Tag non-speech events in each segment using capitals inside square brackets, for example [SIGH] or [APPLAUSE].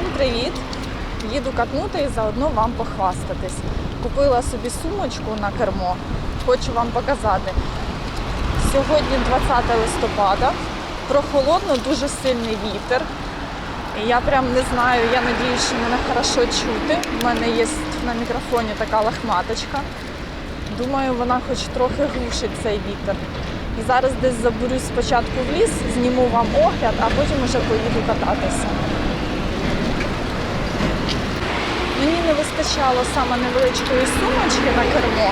Всім привіт! Їду катнути і заодно вам похвастатись. Купила собі сумочку на кермо. Хочу вам показати. Сьогодні 20 листопада. Прохолодно, дуже сильний вітер. Я прям не знаю, я надіюсь, що мене хорошо чути. У мене є на мікрофоні така лахматочка. Думаю, вона хоч трохи глушить цей вітер. І зараз десь забурюсь спочатку в ліс, зніму вам огляд, а потім вже поїду кататися. Мені не вистачало саме невеличкої сумочки на кермо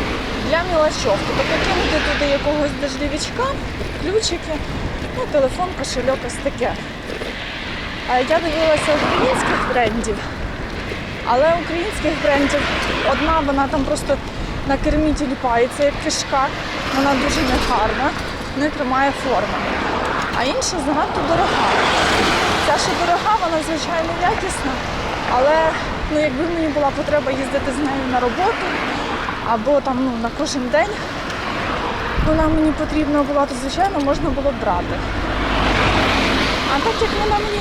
для мілочовки. Тобто кинути туди якогось дождевичка, ключики, ну, телефон, кошельок, ось таке. Я дивилася українських брендів, але українських брендів одна вона там просто на кермі тіліпається, як кишка, вона дуже негарна, не тримає форми. А інша занадто дорога. Ця, що дорога, вона звичайно якісна, але ну, якби мені була потреба їздити з нею на роботу або там ну, на кожен день, вона мені потрібна була, то звичайно можна було б брати. А так як вона мені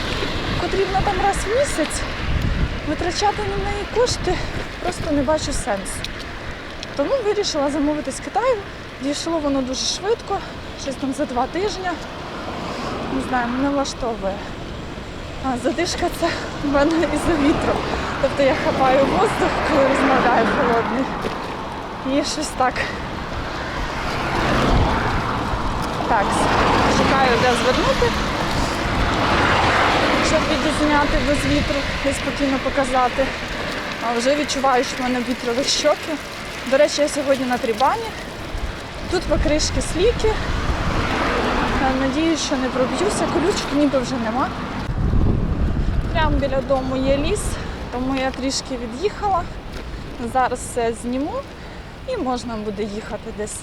потрібна там раз в місяць, витрачати на неї кошти просто не бачу сенсу. Тому вирішила замовити з Китаю. Дійшло воно дуже швидко, щось там за два тижні. Не знаю, мене влаштовує. А задишка це в мене із-за вітру. Тобто я хапаю воздух, коли розмовляю холодний. І щось так. Так, шукаю, де звернути, щоб відзняти без вітру і спокійно показати. А вже відчуваю, що в мене вітрові щоки. До речі, я сьогодні на трібані. Тут покришки сліки. Надіюсь, що не проб'юся. Колючки ніби вже нема. Прямо біля дому є ліс, тому я трішки від'їхала. Зараз все зніму і можна буде їхати десь.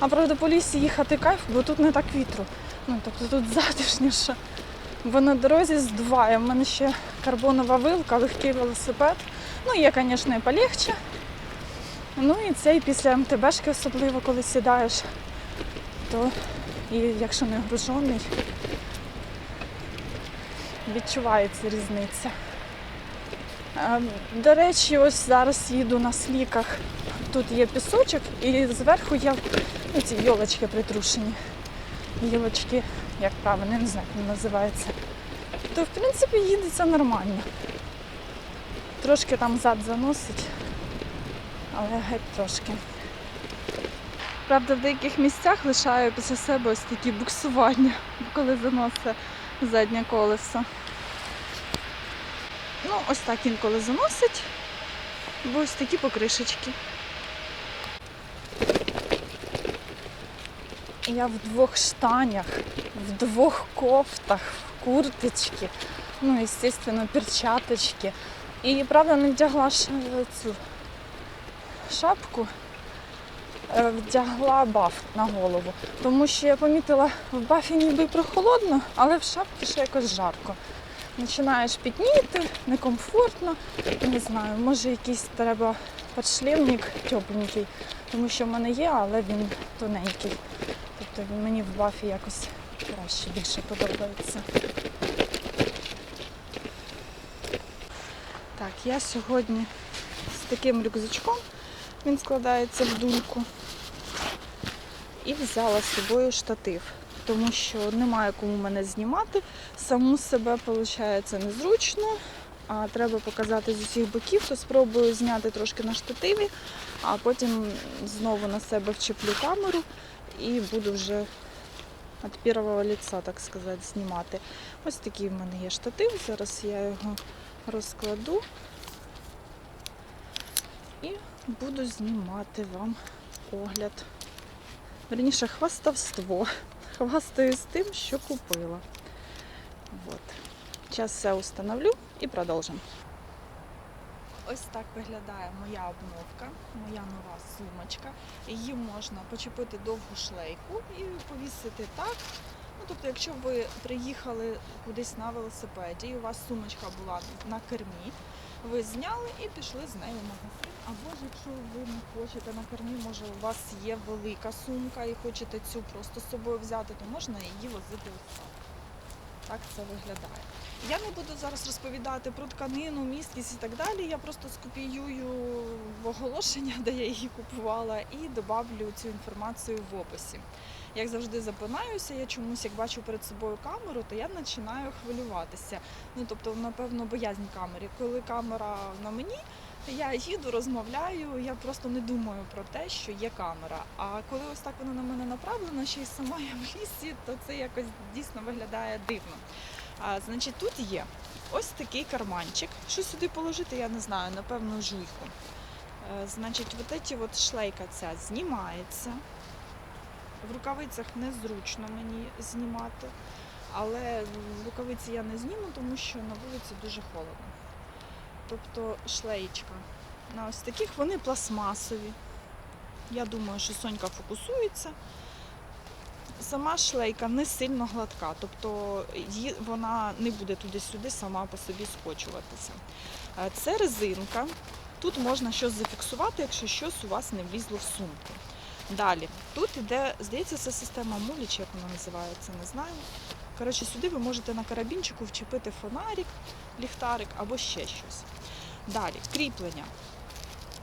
А правда, по лісі їхати кайф, бо тут не так вітру. Ну, тобто тут затишніше. Бо на дорозі здуває. У мене ще карбонова вилка, легкий велосипед. Ну, є, звісно, і полегче. Ну і цей після МТБшки, особливо коли сідаєш, то і якщо не гружений, відчувається різниця. Е, До речі, ось зараз їду на сліках. Тут є пісочок і зверху є ну, ці йолочки притрушені. Гілочки, як правильно, не знаю, як вони називаються. То в принципі їдеться нормально. Трошки там зад заносить, але геть трошки. Правда, в деяких місцях лишаю після себе ось такі буксування, коли заносить заднє колесо. Ну, ось так інколи заносить, бо ось такі покришечки. Я в двох штанях, в двох кофтах, в курточці, ну, і, звісно, перчаточки. І правда не вдягла ш- цю шапку, е, вдягла баф на голову. Тому що я помітила, в бафі ніби прохолодно, але в шапці ще якось жарко. Починаєш пітніти, некомфортно. Не знаю, може якийсь треба подшлемник тепленький, тому що в мене є, але він тоненький. Тобто він мені в бафі якось краще більше подобається. Так, я сьогодні з таким рюкзачком, він складається в дульку. І взяла з собою штатив, тому що немає кому мене знімати. Саму себе виходить незручно, а треба показати з усіх боків, то спробую зняти трошки на штативі, а потім знову на себе вчеплю камеру і буду вже від першого лица, так сказати, знімати. Ось такий в мене є штатив. Зараз я його розкладу і буду знімати вам огляд. Верніше, хвастовство. Хвастаюсь тим, що купила. Вот. Зараз все установлю і продовжимо. Ось так виглядає моя обновка, моя нова сумочка. Її можна почепити довгу шлейку і повісити так. Ну, тобто, якщо ви приїхали кудись на велосипеді, і у вас сумочка була на кермі, ви зняли і пішли з нею в магазин. Або ж якщо ви не хочете на кермі, може у вас є велика сумка і хочете цю просто з собою взяти, то можна її возити ось так. Так це виглядає. Я не буду зараз розповідати про тканину, місткість і так далі. Я просто скопіюю в оголошення, [LAUGHS] де я її купувала, і добавлю цю інформацію в описі. Як завжди запинаюся, я чомусь, як бачу перед собою камеру, то я починаю хвилюватися. Ну тобто, напевно, боязнь камері. Коли камера на мені, я їду, розмовляю, я просто не думаю про те, що є камера. А коли ось так вона на мене направлена, ще й сама я в лісі, то це якось дійсно виглядає дивно. А, значить, тут є ось такий карманчик. Що сюди положити, я не знаю, напевно, жуйку. Е, Значить, от ці от шлейка ця знімається. В рукавицях незручно мені знімати, але рукавиці я не зніму, тому що на вулиці дуже холодно. Тобто шлеєчка. На ось таких вони пластмасові. Я думаю, що Сонька фокусується. Сама шлейка не сильно гладка, тобто вона не буде туди-сюди сама по собі скочуватися. Е, Це резинка. Тут можна щось зафіксувати, якщо щось у вас не влізло в сумку. Далі, тут іде, здається, це система мулі, чи як вона називається, не знаю. Коротше, сюди ви можете на карабінчику вчепити фонарик, ліхтарик або ще щось. Далі, кріплення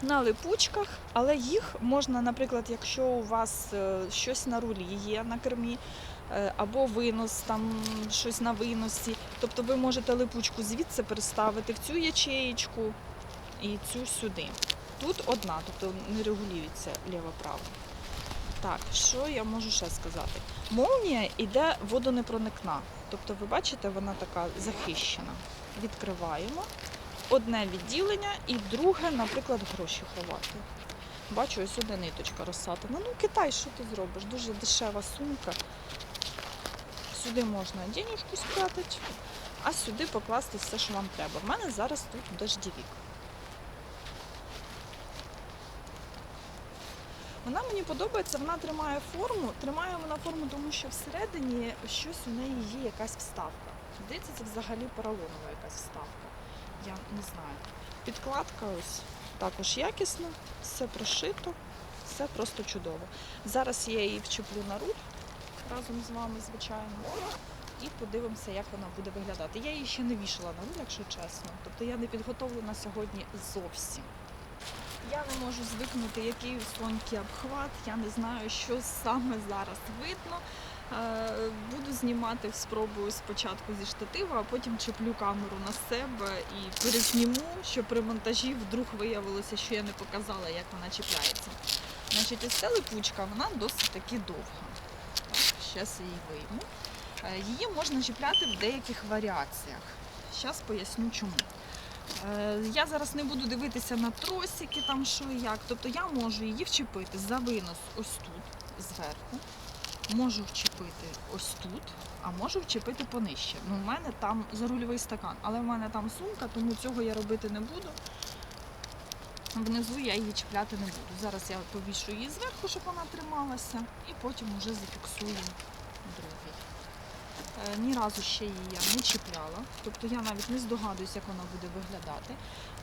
на липучках, але їх можна, наприклад, якщо у вас е, щось на рулі є на кермі, е, або винос, там щось на виносі. Тобто ви можете липучку звідси переставити в цю ячеєчку і цю сюди. Тут одна, тобто не регулюється ліво-право. Так, що я можу ще сказати? Молнія йде водонепроникна. Тобто, ви бачите, вона така захищена. Відкриваємо. Одне відділення і друге, наприклад, гроші ховати. Бачу, ось сюди ниточка розсатана. Ну, Китай, що ти зробиш? Дуже дешева сумка. Сюди можна денежку спрятати, а сюди покласти все, що вам треба. У мене зараз тут дождівік. Вона мені подобається, вона тримає форму. Тримає вона форму, тому що всередині щось у неї є якась вставка. Здається, це взагалі поролонова якась вставка. Я не знаю. Підкладка ось також якісна, все прошито, все просто чудово. Зараз я її вчеплю на руль разом з вами, звичайно. І подивимося, як вона буде виглядати. Я її ще не вішала на руль, якщо чесно. Тобто я не підготовлена сьогодні зовсім. Я не можу звикнути, який у соньки обхват. Я не знаю, що саме зараз видно. Е, Буду знімати, спробую спочатку зі штатива, а потім чіплю камеру на себе і перезніму, що при монтажі вдруг виявилося, що я не показала, як вона чіпляється. Значить, ось ця липучка, вона досить таки довга. Зараз її вийму. Е, Її можна чіпляти в деяких варіаціях. Зараз поясню чому. Е, Я зараз не буду дивитися на тросики, там що і як. Тобто я можу її вчепити за винос ось тут, зверху. Можу вчепити ось тут, а можу вчепити понижче. Ну, у мене там зарульовий стакан, але в мене там сумка, тому цього я робити не буду. Внизу я її чіпляти не буду. Зараз я повішу її зверху, щоб вона трималася, і потім вже зафіксую другий. Е, Ні разу ще її я не чіпляла, тобто я навіть не здогадуюсь, як вона буде виглядати.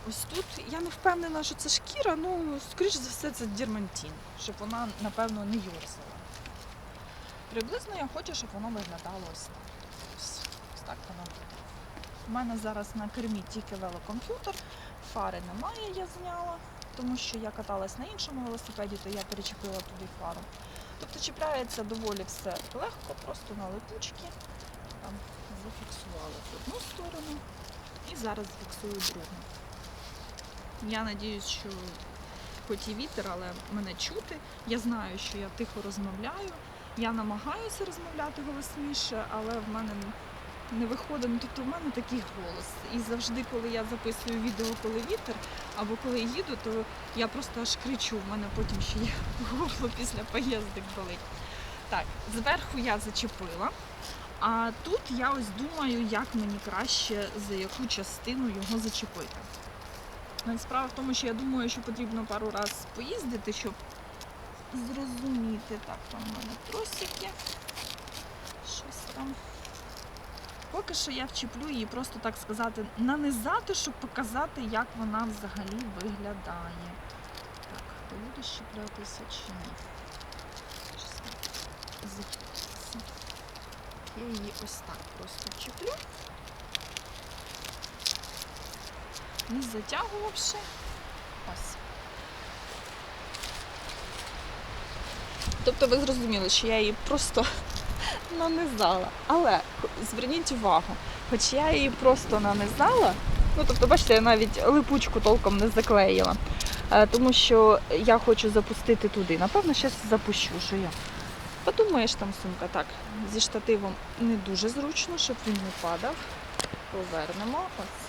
Ось тут я не впевнена, що це шкіра, ну, скоріш за все, це дірмантін, щоб вона, напевно, не юрзала. Приблизно я хочу, щоб воно виглядало ось так. Ось, так воно буде. У мене зараз на кермі тільки велокомп'ютер, фари немає, я зняла, тому що я каталась на іншому велосипеді, то я перечепила туди фару. Тобто чіпляється доволі все легко, просто на липучки. Там зафіксувала в одну сторону і зараз фіксую другу. Я сподіваюся, що хоч і вітер, але мене чути. Я знаю, що я тихо розмовляю. Я намагаюся розмовляти голосніше, але в мене не виходить. Ну, тобто в мене такий голос. І завжди, коли я записую відео, коли вітер, або коли їду, то я просто аж кричу. В мене потім ще є горло після поїздок болить. Так, зверху я зачепила. А тут я ось думаю, як мені краще за яку частину його зачепити. Ну, Справа в тому, що я думаю, що потрібно пару разів поїздити, щоб зрозуміти. Так, там в мене тросики. Щось там. Поки що я вчеплю її просто так сказати, нанизати, щоб показати, як вона взагалі виглядає. Так, буде щеплятися чи ні. Я її ось так просто вчеплю. не затягувавши. Ось. Тобто ви зрозуміли, що я її просто [LAUGHS] нанизала. Але зверніть увагу, хоч я її просто нанизала, ну тобто, бачите, я навіть липучку толком не заклеїла. Е, Тому що я хочу запустити туди. Напевно, зараз запущу, що я. Подумаєш, там сумка так, зі штативом не дуже зручно, щоб він не падав. Повернемо. Ось.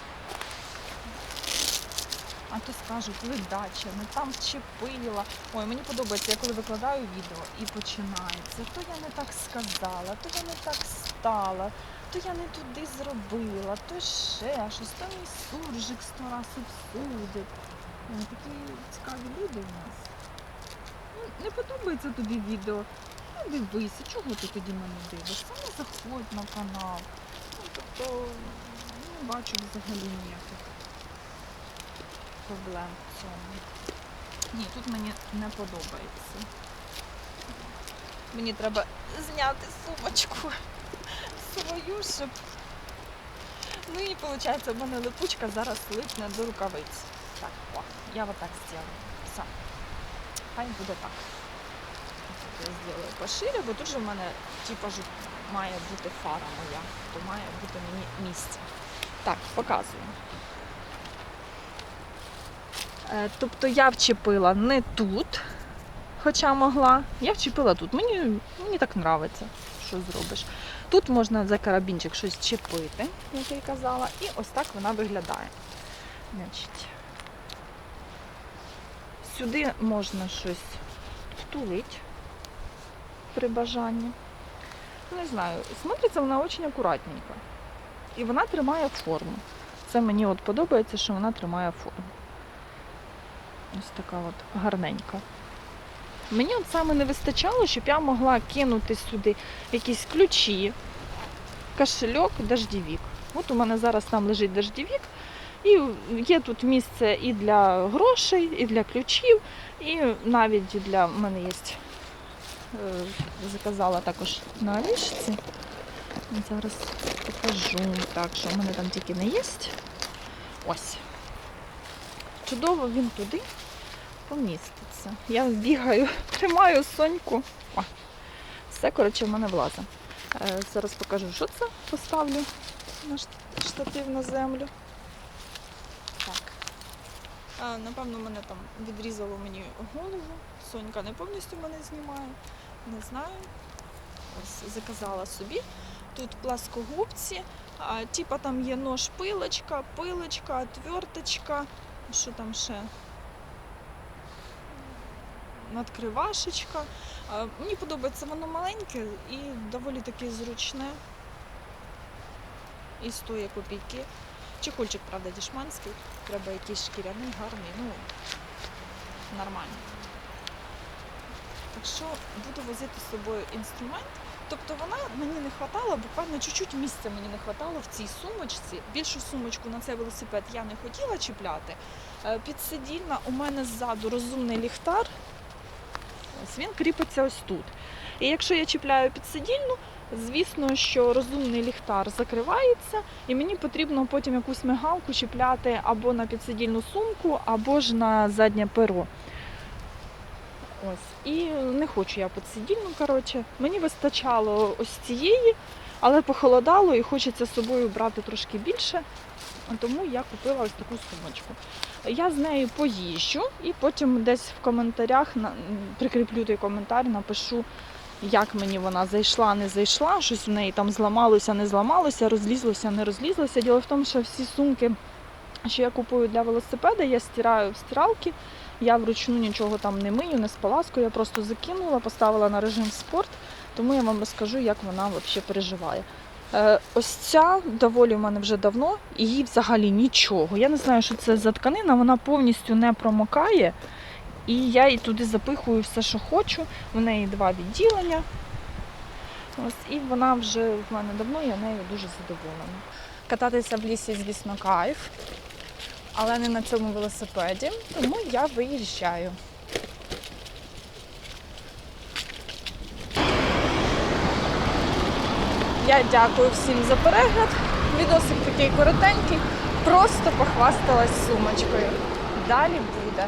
А то скажуть, ледача, не там вчепила. Ой, мені подобається, я коли викладаю відео і починається. То я не так сказала, то я не так стала, то я не туди зробила, то ще щось, то мій суржик сто раз обсудить. Такі цікаві люди у нас. Ну, не подобається тобі відео. Ну, дивися, чого ти тоді мене дивишся? Ну, заходь на канал. Ну, тобто, не бачу взагалі ніяких проблем в цьому. Ні, тут мені не подобається. Мені треба зняти сумочку свою, щоб. Ну і виходить, у мене липучка зараз липне до рукавиць. Так, о, я вот так сделаю. Все. Хай буде так. Я зроблю пошире, бо тут же в мене типа має бути фара моя, то має бути мені місце. Так, показую. Е, Тобто я вчепила не тут, хоча могла. Я вчепила тут. Мені, мені так подобається, що зробиш. Тут можна за карабінчик щось чепити, як я й казала, і ось так вона виглядає. Значить, сюди можна щось втулити при бажанні. Не знаю, смотриться вона дуже акуратненько. І вона тримає форму. Це мені от подобається, що вона тримає форму. Ось така от гарненька. Мені от саме не вистачало, щоб я могла кинути сюди якісь ключі, кошельок, дождівік. От у мене зараз там лежить дождівік, і є тут місце і для грошей, і для ключів, і навіть для мене є. е, Заказала також на Алішці. Зараз покажу. Так, що в мене там тільки не є. Ось. Чудово він туди поміститься. Я бігаю, [LAUGHS] тримаю соньку. О, все, коротше, в мене влазить. Е, зараз покажу, що це. Поставлю на штатив на землю. Так. Напевно, мене там відрізало мені голову. Сонька не повністю мене знімає. Не знаю. Ось заказала собі. Тут пласкогубці, типа там є нож пилочка, пилочка, отверточка. Що там ще? Надкривашечка. Мені подобається воно маленьке і доволі таки зручне. І стоїть копійки. Чехольчик, правда, дішманський. Треба якийсь шкіряний, гарний, ну нормально. Так що буду возити з собою інструмент. Тобто вона мені не хватало, буквально чуть-чуть місця мені не хватало в цій сумочці. Більшу сумочку на цей велосипед я не хотіла чіпляти. Е, Підсидільна у мене ззаду розумний ліхтар. Ось він кріпиться ось тут. І якщо я чіпляю підсидільну, звісно, що розумний ліхтар закривається, і мені потрібно потім якусь мигалку чіпляти або на підсидільну сумку, або ж на заднє перо. Ось. І не хочу я підсидільну, коротше. Мені вистачало ось цієї, але похолодало і хочеться з собою брати трошки більше. Тому я купила ось таку сумочку. Я з нею поїжджу і потім десь в коментарях прикріплю той коментар, напишу, як мені вона зайшла, не зайшла, щось в неї там зламалося, не зламалося, розлізлося, не розлізлося. Діло в тому, що всі сумки, що я купую для велосипеда, я стираю в стиралки. Я вручну нічого там не мию, не споласкую, я просто закинула, поставила на режим спорт, тому я вам розкажу, як вона взагалі переживає. Е, ось ця доволі в мене вже давно, і їй взагалі нічого. Я не знаю, що це за тканина, вона повністю не промокає. І я їй туди запихую все, що хочу. В неї два відділення. Ось, і вона вже в мене давно, я нею дуже задоволена. Кататися в лісі, звісно, кайф, але не на цьому велосипеді, тому я виїжджаю. Я дякую всім за перегляд. Відосик такий коротенький, Просто похвасталась сумочкою. Далі буде.